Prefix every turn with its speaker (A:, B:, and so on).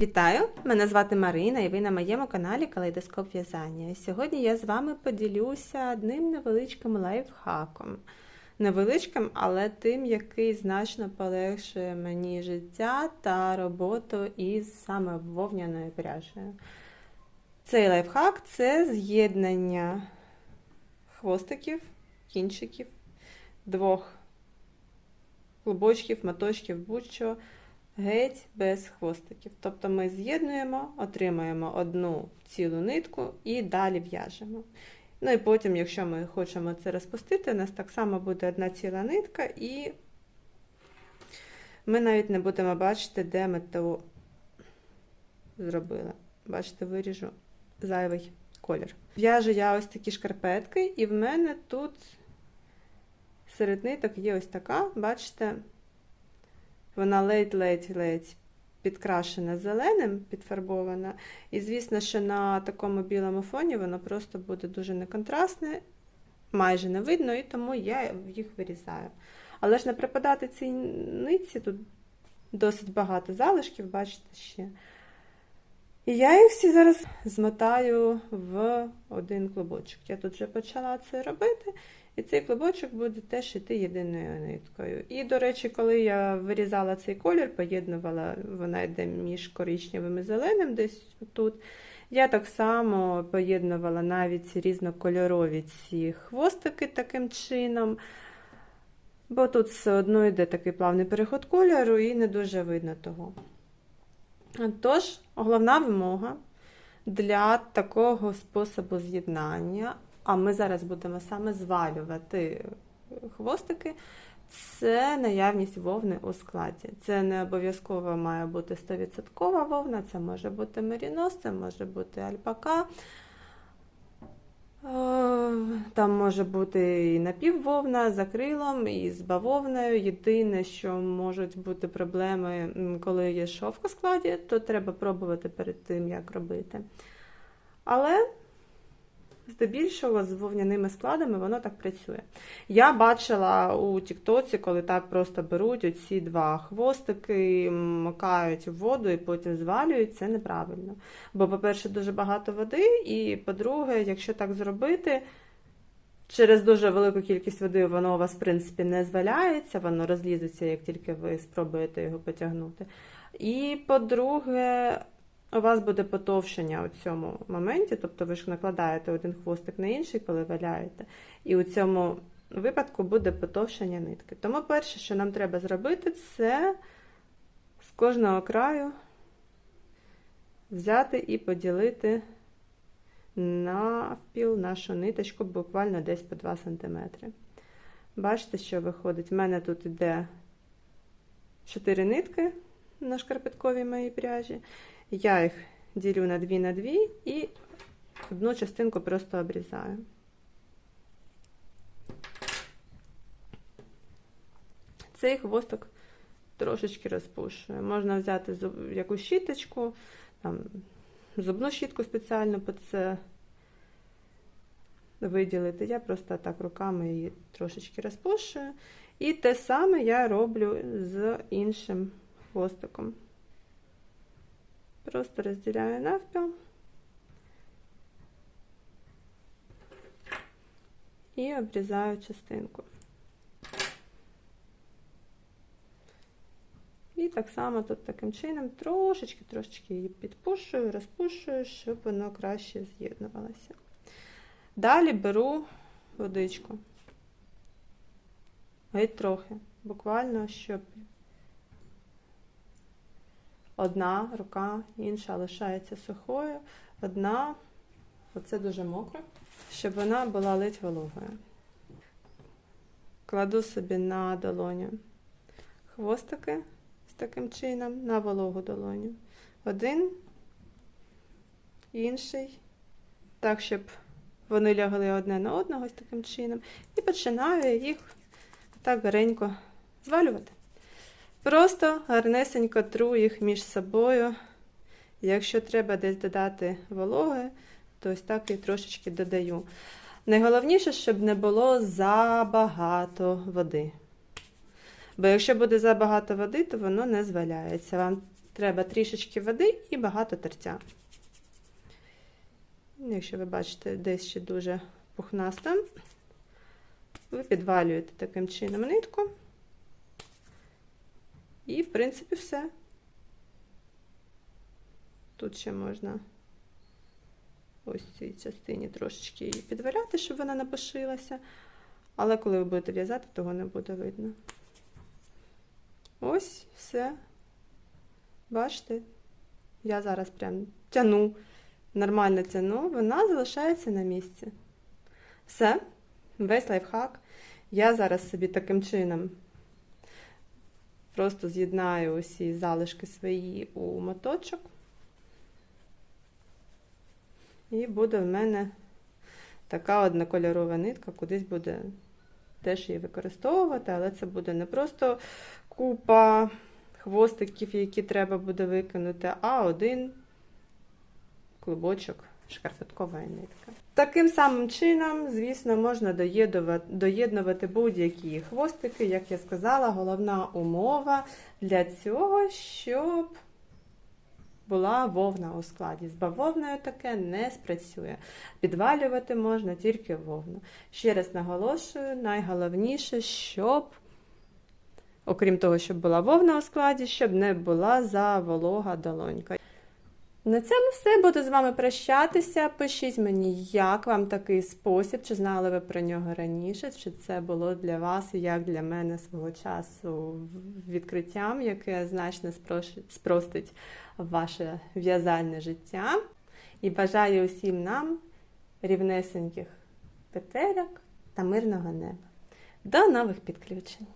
A: Вітаю! Мене звати Марина і ви на моєму каналі Калейдоскоп В'язання. Сьогодні я з вами поділюся одним невеличким лайфхаком. Невеличким, але тим, який значно полегшує мені життя та роботу із саме вовняною пряжею. Цей лайфхак це з'єднання хвостиків, кінчиків, двох клубочків, моточків, будь-що геть без хвостиків. Тобто ми з'єднуємо, отримаємо одну цілу нитку і далі в'яжемо. Ну і потім, якщо ми хочемо це розпустити, у нас так само буде одна ціла нитка, і ми навіть не будемо бачити, де ми то зробили. Бачите, виріжу зайвий колір. В'яжу я ось такі шкарпетки, і в мене тут серед ниток є ось така, бачите, вона ледь-ледь-ледь підкрашена зеленим, підфарбована. І, звісно, що на такому білому фоні воно просто буде дуже неконтрастне, майже не видно, і тому я їх вирізаю. Але ж не припадати цій нитці, тут досить багато залишків, бачите ще. І я їх всі зараз змотаю в один клубочок. Я тут вже почала це робити. І цей клубочок буде теж йти єдиною ниткою. І, до речі, коли я вирізала цей колір, поєднувала, вона йде між коричневим і зеленим, десь тут. Я так само поєднувала навіть різнокольорові ці хвостики таким чином. Бо тут все одно йде такий плавний переход кольору і не дуже видно того. Тож, головна вимога для такого способу з'єднання а ми зараз будемо саме звалювати хвостики, це наявність вовни у складі. Це не обов'язково має бути 100% вовна, це може бути мерінос, це може бути альпака. Там може бути і напіввовна з акрилом, і з бавовною. Єдине, що можуть бути проблеми, коли є шовк у складі, то треба пробувати перед тим, як робити. Але Здебільшого з вовняними складами воно так працює. Я бачила у Тіктоці, коли так просто беруть оці два хвостики, макають в воду і потім звалюють, це неправильно. Бо, по-перше, дуже багато води, і по-друге, якщо так зробити, через дуже велику кількість води воно у вас, в принципі, не зваляється, воно розлізеться, як тільки ви спробуєте його потягнути. І по-друге, у вас буде потовшення у цьому моменті, тобто ви ж накладаєте один хвостик на інший, коли валяєте, і у цьому випадку буде потовшення нитки. Тому перше, що нам треба зробити, це з кожного краю взяти і поділити навпіл нашу ниточку буквально десь по 2 см. Бачите, що виходить? У мене тут йде 4 нитки на шкарпетковій моїй пряжі. Я їх ділю на дві на дві і одну частинку просто обрізаю. Цей хвостик трошечки розпушую. Можна взяти якусь щіточку, там, зубну щітку спеціально під це виділити. Я просто так руками її трошечки розпушую. І те саме я роблю з іншим хвостиком. Просто розділяю навпіл і обрізаю частинку. І так само тут таким чином трошечки-трошечки її підпушую, розпушую, щоб воно краще з'єднувалося. Далі беру водичку. Геть трохи, буквально, щоб Одна рука, інша лишається сухою, одна, оце дуже мокро, щоб вона була ледь вологою. Кладу собі на долоню хвостики з таким чином, на вологу долоню. Один, інший, так, щоб вони лягли одне на одного з таким чином. І починаю їх так гаренько звалювати. Просто гарнесенько тру їх між собою. Якщо треба десь додати вологи, то ось так і трошечки додаю. Найголовніше, щоб не було забагато води. Бо якщо буде забагато води, то воно не зваляється. Вам треба трішечки води і багато тертя. Якщо ви бачите, десь ще дуже пухнаста, ви підвалюєте таким чином нитку. І, в принципі, все. Тут ще можна ось цій частині трошечки її підваляти, щоб вона не пошилася. Але коли ви будете в'язати, того не буде видно. Ось все. Бачите? Я зараз прям тяну, нормально тяну, вона залишається на місці. Все, весь лайфхак. Я зараз собі таким чином просто з'єднаю усі залишки свої у моточок. І буде в мене така однокольорова нитка, кудись буде теж її використовувати, але це буде не просто купа хвостиків, які треба буде викинути, а один клубочок шкарпеткової нитки. Таким самим чином, звісно, можна доєднувати будь-які хвостики, як я сказала, головна умова для цього, щоб була вовна у складі. З бавовною таке не спрацює. Підвалювати можна тільки вовну. Ще раз наголошую, найголовніше, щоб, окрім того, щоб була вовна у складі, щоб не була заволога долонька. На цьому все. Буду з вами прощатися. Пишіть мені, як вам такий спосіб, чи знали ви про нього раніше, чи це було для вас як для мене свого часу відкриттям, яке значно спростить ваше в'язальне життя. І бажаю усім нам рівнесеньких петельок та мирного неба. До нових підключень!